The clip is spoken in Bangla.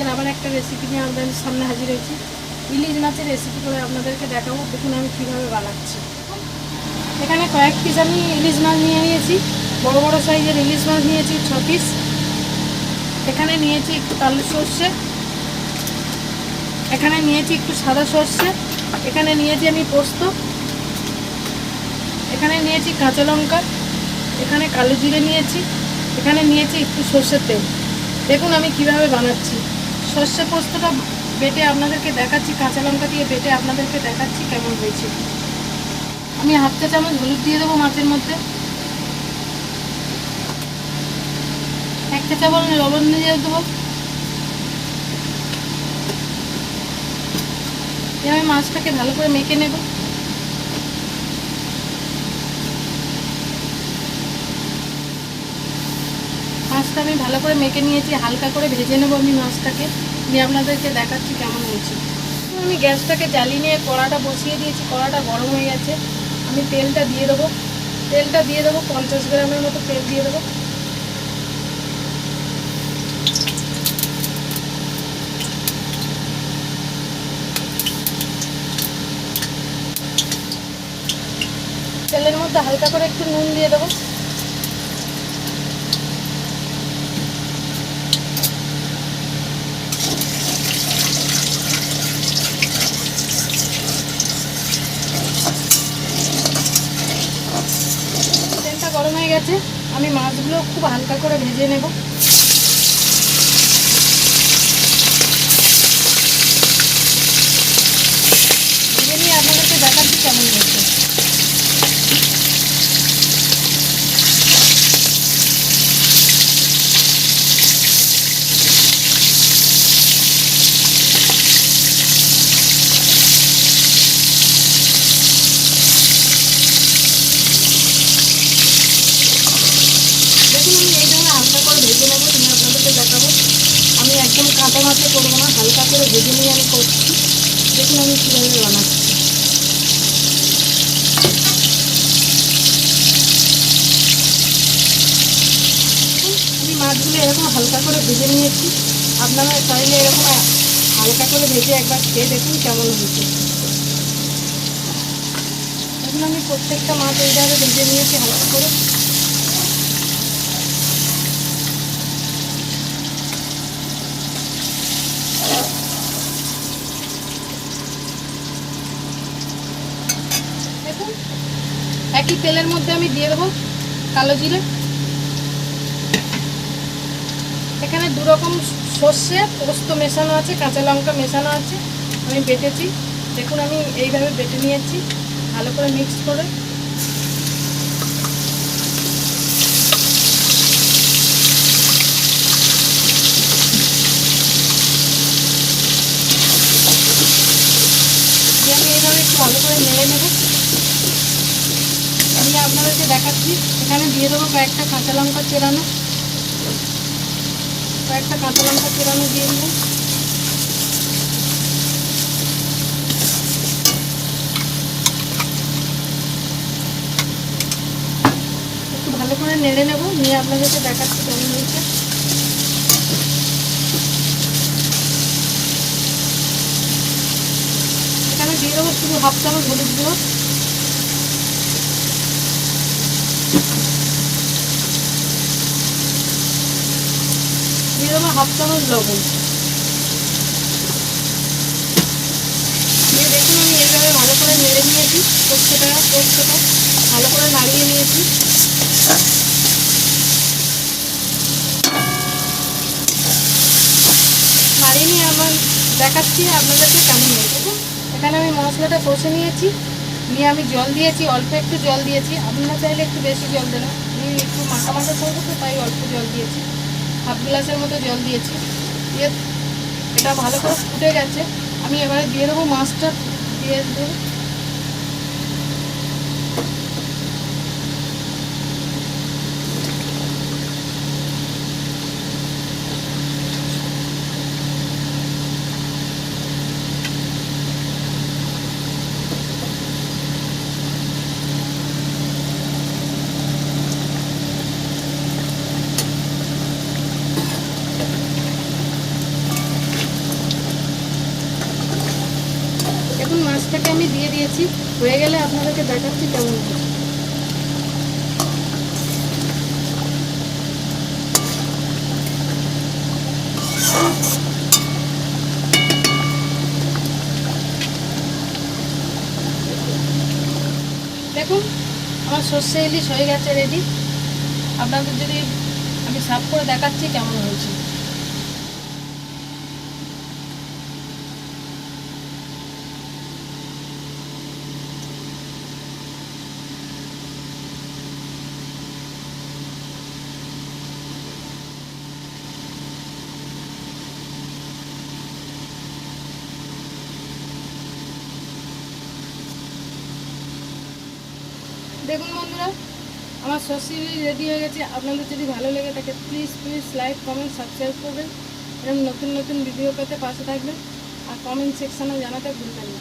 আজকে আবার একটা রেসিপি নিয়ে আমাদের সামনে হাজির হয়েছি। ইলিশ মাছের রেসিপি করে আপনাদেরকে দেখাবো, দেখুন আমি কীভাবে বানাচ্ছি। এখানে কয়েক পিস আমি ইলিশ মাছ নিয়ে নিয়েছি। বড় বড় সাইজের ইলিশ মাছ নিয়েছি, ছ পিস এখানে নিয়েছি একটু কালো সর্ষে। এখানে নিয়েছি একটু সাদা সর্ষে। এখানে নিয়েছি আমি পোস্ত। এখানে নিয়েছি কাঁচা লঙ্কা। এখানে কালো জিরে নিয়েছি। এখানে নিয়েছি একটু সর্ষের তেল। দেখুন আমি কীভাবে বানাচ্ছি। সর্ষে পোস্তটা বেটে আপনাদেরকে দেখাচ্ছি, কাঁচা লঙ্কা দিয়ে বেটে আপনাদেরকে দেখাচ্ছি কেমন হয়েছে। আমি হাফ চা চামচ হলুদ দিয়ে দেবো মাছের মধ্যে। এক চা চামচ লবণ দিয়ে দেবো। আমি মাছটাকে ভালো করে মেখে নেব। মাছটা আমি ভালো করে মেখে নিয়েছি, হালকা করে ভেজে নেব আমি মাছটাকে। নিয়ে আপনাদেরকে দেখাচ্ছি কেমন হয়েছে। আমি গ্যাসটাকে জ্বালিয়ে নিয়ে কড়াটা বসিয়ে দিয়েছি, কড়াটা গরম হয়ে গেছে। আমি তেলটা দিয়ে দেবো। তেলটা দিয়ে দেবো, পঞ্চাশ গ্রামের মতো তেল দিয়ে দেবো। তেলের মধ্যে হালকা করে একটু নুন দিয়ে দেবো তেলটা গেছে আমি মাছগুলো খুব হালকা করে ভেজে নেব ভেজে নিয়ে আপনাদেরকে দেখাচ্ছি কেমন হয়েছে দেখুন আমি এইভাবে হালকা করে ভেজে নেব নিয়ে আপনাদেরকে দেখাবো আমি একদম কাঁচা মাছে করব না, হালকা করে ভেজে নিয়ে আমি করছি। দেখুন আমি কীভাবে বানাচ্ছি। আমি মাছগুলো এরকম হালকা করে ভেজে নিয়েছি। আপনারা চাইলে এরকম হালকা করে ভেজে একবার খেয়ে দেখুন কেমন হয়েছে। দেখুন আমি প্রত্যেকটা মাছ এইভাবে ভেজে নিয়েছি হালকা করে। একই তেলের মধ্যে আমি দিয়ে দেবো কালো জিরে। এখানে দু রকম সর্ষে পোস্ত মেশানো আছে, কাঁচা লঙ্কা মেশানো আছে, আমি বেটেছি। দেখুন, আমি এইভাবে বেটে নিয়েছি, ভালো করে মিক্স করে। আমি এইভাবে একটু ভালো করে নেড়ে নেব। আপনাদেরকে দেখাচ্ছি। এখানে দিয়ে দেবো কয়েকটা কাঁচা লঙ্কা চেরানো। কয়েকটা কাঁচা লঙ্কা চেরানো দিয়ে দেবো। একটু ভালো করে নেড়ে নেব, নিয়ে আপনাদেরকে দেখাচ্ছি কেমন হয়েছে। এখানে দিয়ে দেবো শুধু হাফ চামচ হলুদ গুঁড়ো দিয়ে দেবো হাফ চামচ লবণ দেখুন আমি এইভাবে ভালো করে নেড়ে নিয়েছি পোস্তটা পোস্তটা ভালো করে নাড়িয়ে নিয়েছি। নাড়িয়ে নিয়ে আমার দেখাচ্ছি আপনাদেরকে কেমন হয়েছে এখানে আমি মশলাটা কষে নিয়েছি, নিয়ে আমি জল দিয়েছি, অল্প একটু জল দিয়েছি। আপনারা চাইলে একটু বেশি জল দেবেন। আমি একটু মাখা মাখা করব তো, তাই অল্প জল দিয়েছি। হাফ গ্লাসের মতো জল দিয়েছি। দিয়ে এটা ভালো করে ফুটে গেছে। আমি এবারে দিয়ে দেবো মাছটা, দিয়ে দেবো। দিয়েছি। হয়ে গেলে আপনাদেরকে দেখাচ্ছি কেমন দেখুন, আমার সর্ষে ইলিশ হয়ে গেছে রেডি আপনাদের যদি আমি সাফ করে দেখাচ্ছি কেমন হয়েছে। দেখুন বন্ধুরা, আমার ইলিশ রেডি হয়ে গেছে। আপনাদের যদি ভালো লেগে থাকে please please like comment subscribe করবেন। এরকম নতুন নতুন ভিডিও পেতে পাশে থাকবেন। আর কমেন্ট সেকশানে জানাতে ভুলবেন না।